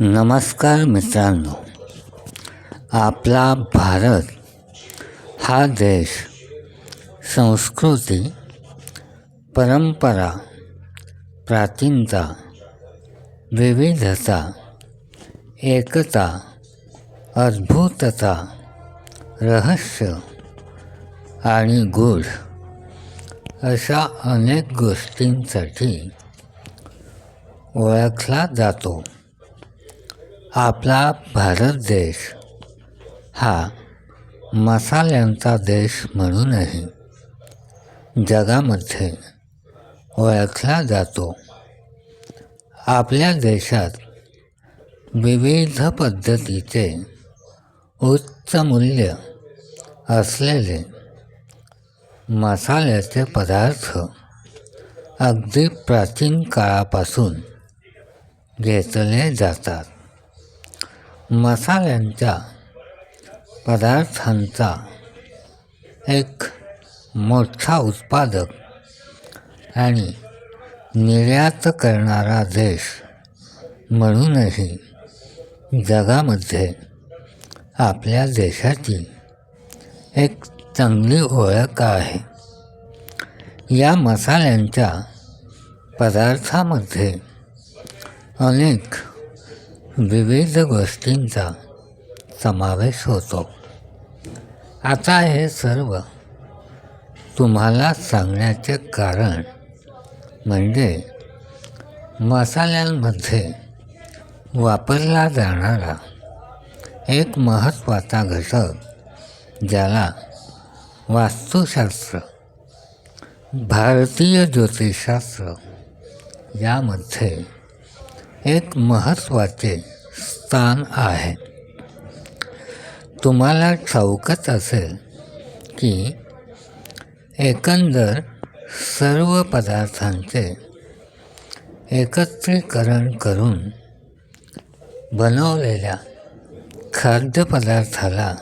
नमस्कार मित्रांनो आपला भारत हा देश संस्कृती परंपरा प्राचीनता विविधता एकता अद्भुतता रहस्य आणि गूढ अशा अनेक गोष्टींसाठी ओळखला जातो. आपला भारत देश. हा मसाल्यांचा देश म्हणूनही जगामध्ये ओळखला जातो. आपल्या देशात विविध पद्धतीचे उच्च मूल्य असलेले मसाल्याचे पदार्थ अगदी प्राचीन काळापासून घेतले जातात. मसाल्यांच्या पदार्थांचा एक मोठा उत्पादक आणि निर्यात करणारा देश म्हणूनही जगामध्ये आपल्या देशाची एक चांगली ओळख आहे. या मसाल्यांच्या पदार्थामध्ये अनेक विविध गोष्टींचा समावेश होतो. आता हे सर्व तुम्हाला सांगण्याचे कारण म्हणजे मसाल्यांमध्ये वापरला जाणारा एक महत्त्वाचा घटक ज्याला वास्तुशास्त्र भारतीय ज्योतिषशास्त्र यामध्ये एक महत्त्वाचे स्थान आहे. तुम्हाला ठाऊकच असेल की एकंदर सर्व पदार्थांचे एकत्रीकरण करून बनवलेल्या खाद्यपदार्थाला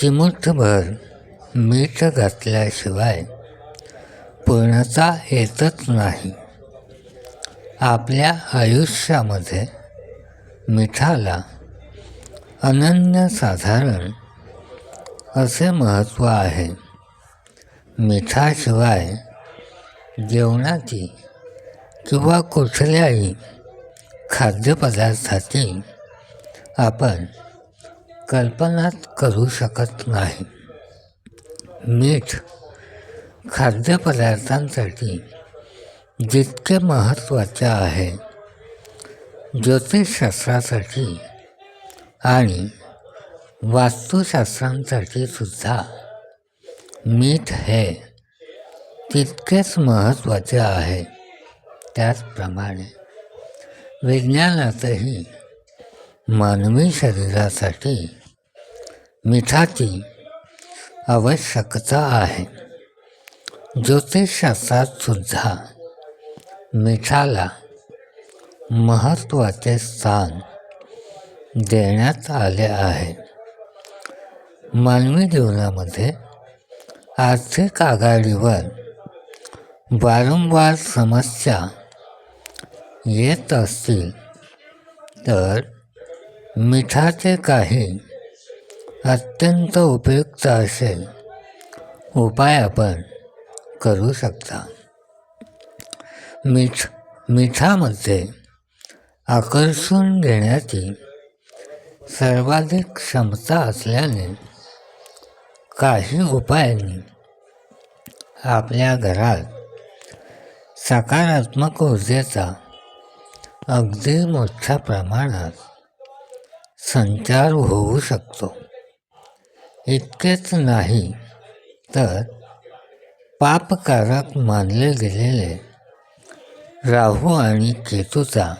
चिमुटभर मीठ घातल्याशिवाय पूर्णता येतच नाही. आपल्या आयुष्यामध्ये मिठाला अनन्यसाधारण असे महत्त्व आहे. मिठाशिवाय जेवणाची किंवा कुठल्याही खाद्यपदार्थाची आपण कल्पनाच करू शकत नाही. मीठ खाद्यपदार्थांसाठी जितके महत्त्वाचे आहे ज्योतिषशास्त्रासाठी आणि वास्तुशास्त्रांसाठी सुद्धा मीठ हे तितकेच महत्त्वाचे आहे. त्याचप्रमाणे विज्ञानातही मानवी शरीरासाठी मिठाची आवश्यकता आहे. ज्योतिषशास्त्रात सुद्धा मिठाला महत्त्वाचे स्थान देण्यात आले आहे. मानवी जीवनामध्ये आर्थिक आघाडीवर वारंवार समस्या येत असतील तर मिठाचे काही अत्यंत उपयुक्त असे उपाय आपण करू शकता. मीठ मिठामध्ये आकर्षून घेण्याची सर्वाधिक क्षमता असल्याने काही उपायांनी आपल्या घरात सकारात्मक ऊर्जेचा अगदी मोठ्या प्रमाणात संचार होऊ शकतो. इतकेच नाही तर पापकारक मानले गेलेले राहू आणि केतूचा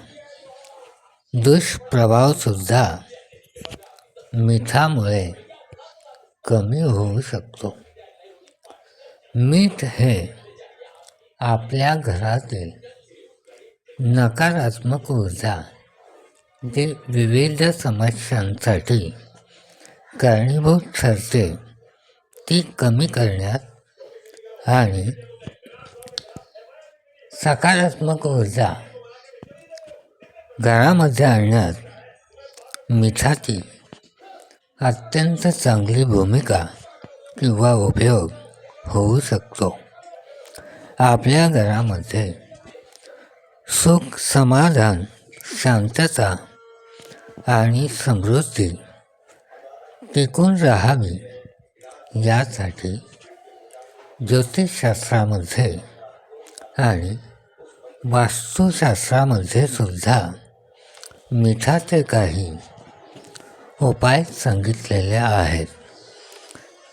दुष्प्रभावसुद्धा मिठामुळे कमी होऊ शकतो. मीठ हे आपल्या घरातील नकारात्मक ऊर्जा जे विविध समस्यांसाठी कारणीभूत ठरते ती कमी करण्यात आणि सकारात्मक ऊर्जा घरामध्ये आणण्यात मिठाची अत्यंत चांगली भूमिका किंवा उपयोग होऊ शकतो. आपल्या घरामध्ये सुख समाधान शांतता आणि समृद्धी टिकून राहावी यासाठी ज्योतिषशास्त्रामध्ये आणि वास्तुशास्त्रामध्ये सुद्धा मिठाचे काही उपाय सांगितलेले आहेत.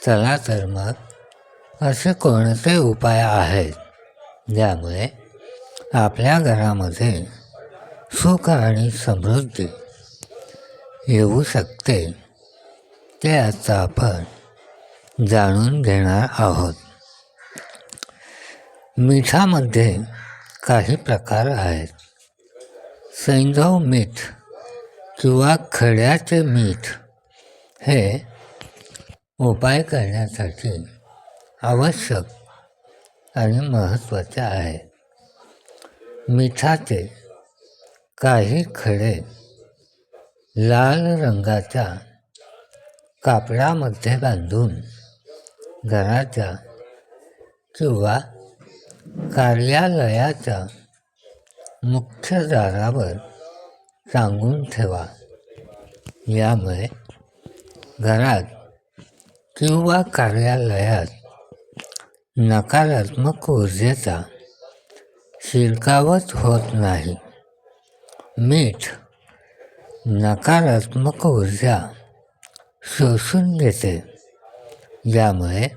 चला तर मग असे कोणते उपाय आहेत ज्यामुळे आपल्या घरामध्ये सुख आणि समृद्धी येऊ शकते ते आता आपण जाणून घेणार आहोत. मिठामध्ये काही प्रकार आहेत. सैंधव मीठ किंवा खड्याचे मीठ हे उपाय करण्यासाठी आवश्यक आणि महत्त्वाचे आहे. मिठाचे काही खडे लाल रंगाच्या कापडामध्ये बांधून घराच्या किंवा कार्यालयाच्या मुख्य दारावर टांगून ठेवा. यामुळे घरात किंवा कार्यालयात नकारात्मक ऊर्जेचा शिरकावत होत नाही. मीठ नकारात्मक ऊर्जा शोषून घेते. यामुळे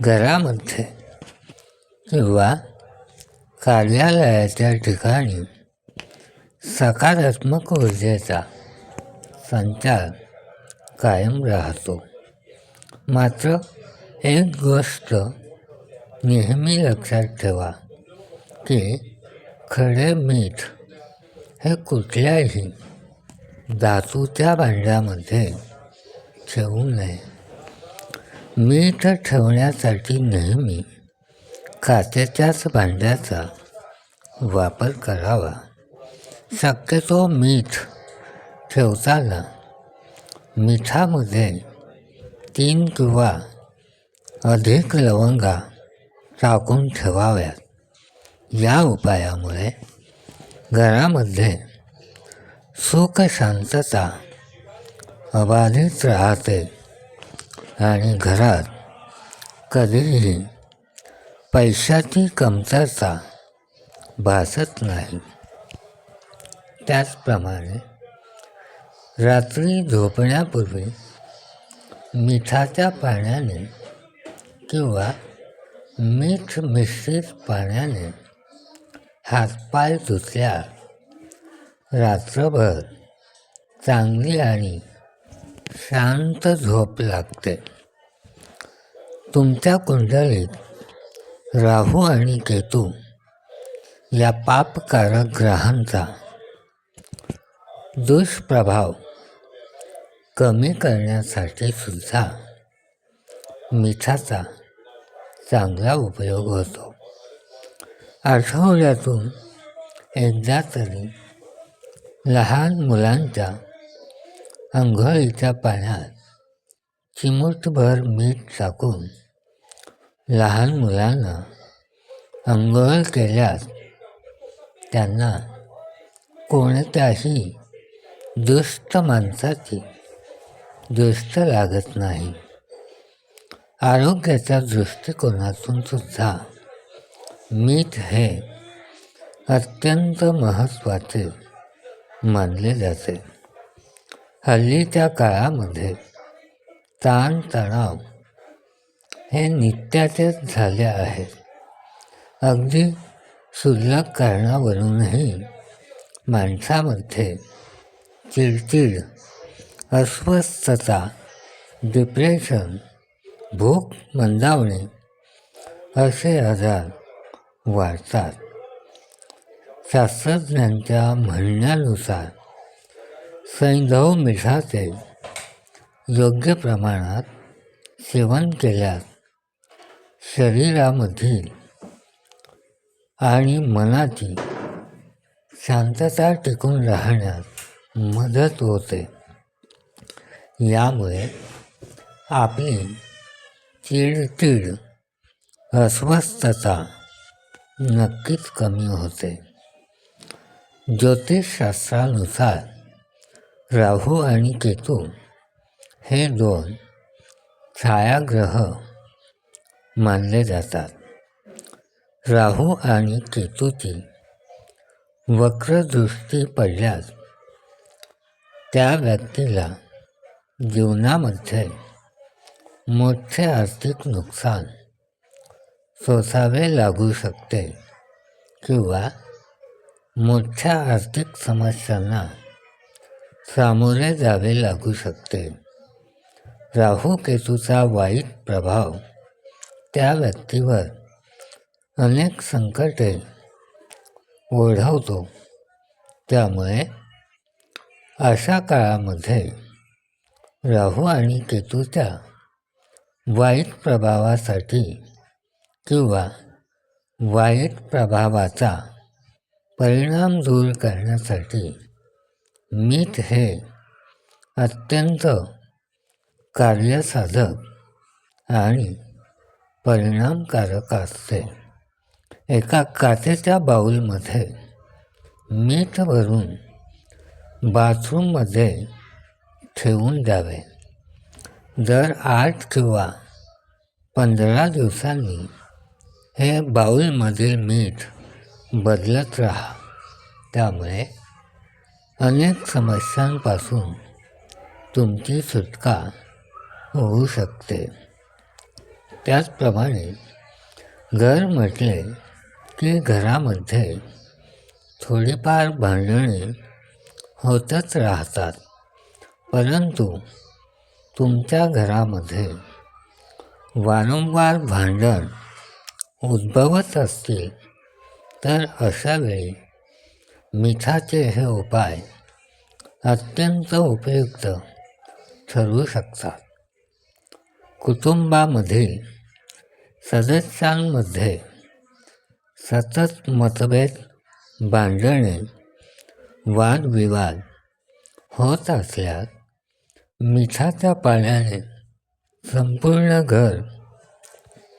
घरामध्ये किंवा कार्यालयाच्या ठिकाणी सकारात्मक ऊर्जेचा संचार कायम राहतो. मात्र एक गोष्ट नेहमी लक्षात ठेवा की खडे मीठ हे कुठल्याही धातूच्या भांड्यामध्ये ठेवू नये. मीठ ठेवण्यासाठी नेहमी काचेच्याच भांड्याचा वापर करावा. शक्यतो मीठ ठेवताना मिठामध्ये तीन किंवा अधिक लवंगा टाकून ठेवाव्यात. या उपायामुळे घरामध्ये सुख शांतता अबाधित राहते आणि घरात कधीही पैशाची कमतरता भासत नाही. त्याचप्रमाणे रात्री झोपण्यापूर्वी मिठाच्या पाण्याने किंवा मीठ मिश्रित पाण्याने हातपाय धुतल्यास रात्रभर चांगली आणि शांत झोप लागते. तुमच्या कुंडलीत राहू आणि केतू या पापकारक ग्रहांचा दुष्प्रभाव कमी करण्यासाठी सुद्धा मिठाचा चांगला उपयोग होतो. आठवड्यातून एकदा तरी लहान मुलांच्या आंघोळीच्या पाण्यात चिमूटभर मीठ टाकून लहान मुलांना अंघोळ केल्यास त्यांना कोणत्याही दुष्ट माणसाची दुष्ट लागत नाही आरोग्याच्या दृष्टिकोनातून सुद्धा मीठ हे अत्यंत महत्त्वाचे मानले जाते हल्लीच्या काळामध्ये ताणतणाव हे नित्याचेच झाले आहेत अगदी शुल्लक कारणावरूनही माणसामध्ये चिडचिड अस्वस्थता डिप्रेशन भूक मंदावणे असे आजार वाढतात. शास्त्रज्ञांच्या म्हणण्यानुसार सैंधव मिठाचे योग्य प्रमाणात सेवन केल्यास शरीरामधील आणि मनाची शांतता टिकून राहण्यास मदत होते. यामुळे आपली चिडचिड अस्वस्थता नक्कीच कमी होते. ज्योतिषशास्त्रानुसार राहू आणि केतू हे दोन छायाग्रह मानले जातात. राहू आणि केतूची वक्रदृष्टी पडल्यास त्या व्यक्तीला जीवनामध्ये मोठे आर्थिक नुकसान सोसावे लागू शकते किंवा मोठ्या आर्थिक समस्यांना सामोरे जावे लागू शकते. राहू केतूचा वाईट प्रभाव त्या व्यक्तीवर अनेक संकटे ओढवतो. त्यामुळे अशा काळामध्ये राहू आणि केतूच्या वाईट प्रभावासाठी किंवा वाईट प्रभावाचा परिणाम दूर करण्यासाठी मीठ हे अत्यंत कार्यसाधक आणि परिणामकारक असते. एका काचेच्या बाऊलमध्ये मीठ भरून बाथरूममध्ये ठेवून द्यावे. दर आठ किंवा पंधरा दिवसांनी हे बाऊलमधील मीठ बदलत राहा. त्यामुळे अनेक समस्यांपासून तुमची सुटका होऊ शकते. त्याचप्रमाणे घर म्हटले की घरामध्ये थोडीफार भांडणे होतच राहतात. परंतु तुमच्या घरामध्ये वारंवार भांडण उद्भवत असतील तर अशावेळी मिठाचे हे उपाय अत्यंत उपयुक्त ठरू शकतात. कुटुंबामधील सदस्यांमध्ये सतत मतभेद भांडणे वादविवाद होत असल्यास मिठाच्या पाण्याने संपूर्ण घर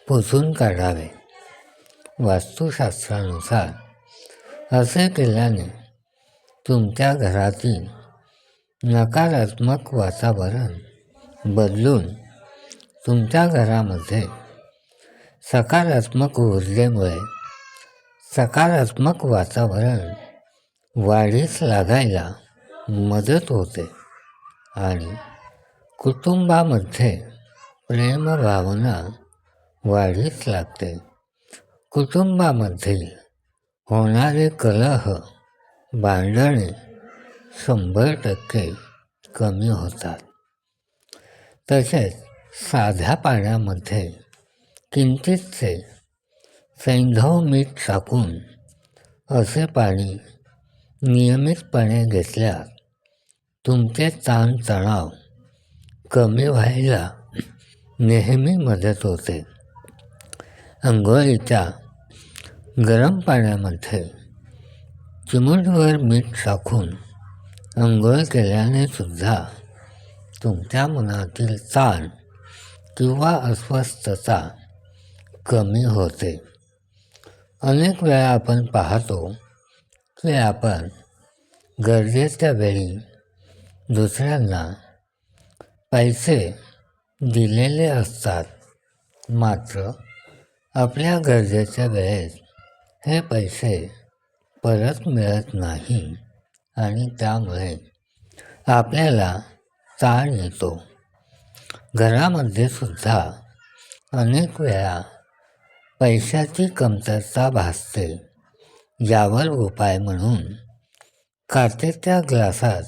पुसून काढावे. वास्तुशास्त्रानुसार असे केल्याने तुमच्या घरातील नकारात्मक वातावरण बदलून तुमच्या घरामध्ये सकारात्मक ऊर्जेमुळे सकारात्मक वातावरण वाढीस लागायला मदत होते आणि कुटुंबामध्ये प्रेमभावना वाढीस लागते. कुटुंबामधील होणारे कलह भांडणे शंभर टक्के कमी होतात. तसेच साध्या पाण्यामध्ये किंचितसे सैंधव मीठ टाकून असे पाणी नियमितपणे घेतल्यास तुमचे ताणतणाव कमी व्हायला नेहमी मदत होते. अंघोळीच्या गरम पाण्यामध्ये चिमूटभर मीठ टाकून अंघोळ केल्याने सुद्धा तुमच्या मनातील ताण किंवा अस्वस्थता कमी होते. अनेक वेळा आपण पाहतो की आपण गरजेच्या वेळी दुसऱ्यांना पैसे दिलेले असतात. मात्र आपल्या गरजेच्या वेळेस हे पैसे परत मिळत नाही आणि त्यामुळे आपल्याला ताण येतो. घरामध्ये सुद्धा अनेक वेळा पैशाची कमतरता भासते. यावर उपाय म्हणून काचेच्या ग्लासात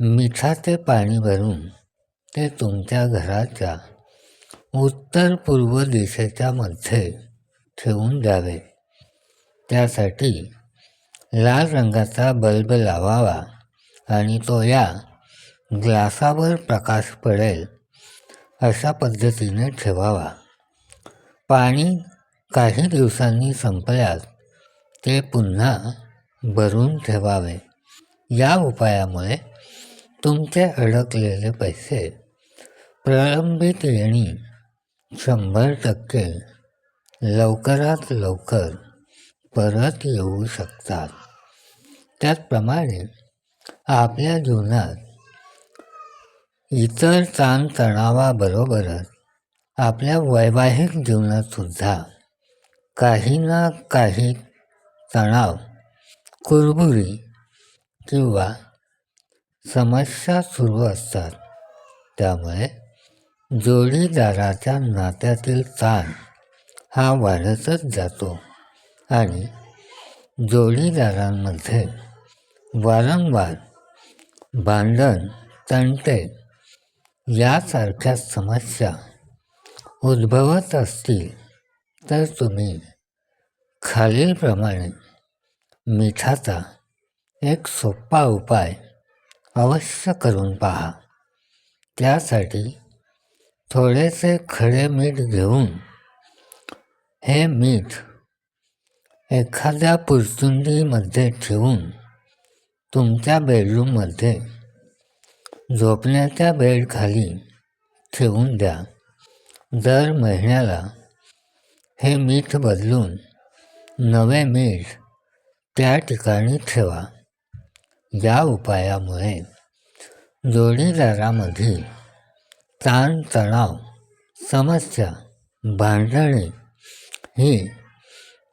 मिठाचे पाणी भरून ते तुमच्या घराच्या उत्तर पूर्व दिशेच्या मध्ये ठेवून द्यावे. त्यासाठी लाल रंगाचा बल्ब लावावा आणि तो या ग्लासावर प्रकाश पडेल अशा पद्धतीने ठेवावा. पाणी काही दिवसांनी संपल्यास ते पुन्हा भरून ठेवावे. या उपायामुळे तुमचे अडकलेले पैसे प्रलंबित येणी शंभर टक्के लवकरात लवकर परत येऊ शकतात. त्याचप्रमाणे आपल्या जीवनात इतर ताणतणावाबरोबरच आपल्या वैवाहिक जीवनातसुद्धा काही ना काही तणाव कुरबुरी किंवा समस्या सुरू असतात. त्यामुळे जोडीदाराच्या नात्यातील ताण हा वाढतच जातो आणि जोडीदारांमध्ये वारंवार भांडण तंटे यासारख्या समस्या उद्भवत असतील तर तुम्ही खालीलप्रमाणे मिठाचा एक सोपा उपाय अवश्य करून पहा. त्यासाठी थोडेसे खडे मीठ घेऊन हे मीठ एखाद्या पुरचुंडीमध्ये ठेवून तुमच्या बेडरूममध्ये झोपण्याच्या बेडखाली ठेवून द्या. दर महिन्याला हे मीठ बदलून नवे मीठ त्या ठिकाणी ठेवा. या उपायामुळे जोडीदारामधील ताणतणाव समस्या भांडणे ही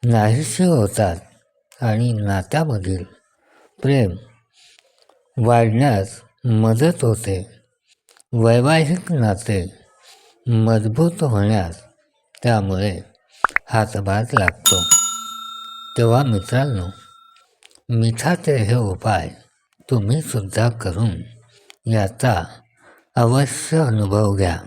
नाहीशी होतात आणि नात्यामधील प्रेम वाढण्यास मदत होते. वैवाहिक नाते मजबूत होण्यास त्यामुळे हातभार लागतो. तेव्हा मित्रांनो मिठाचे हे उपाय तुम्ही सुद्धा करून याचा अवश्य अनुभव घ्या.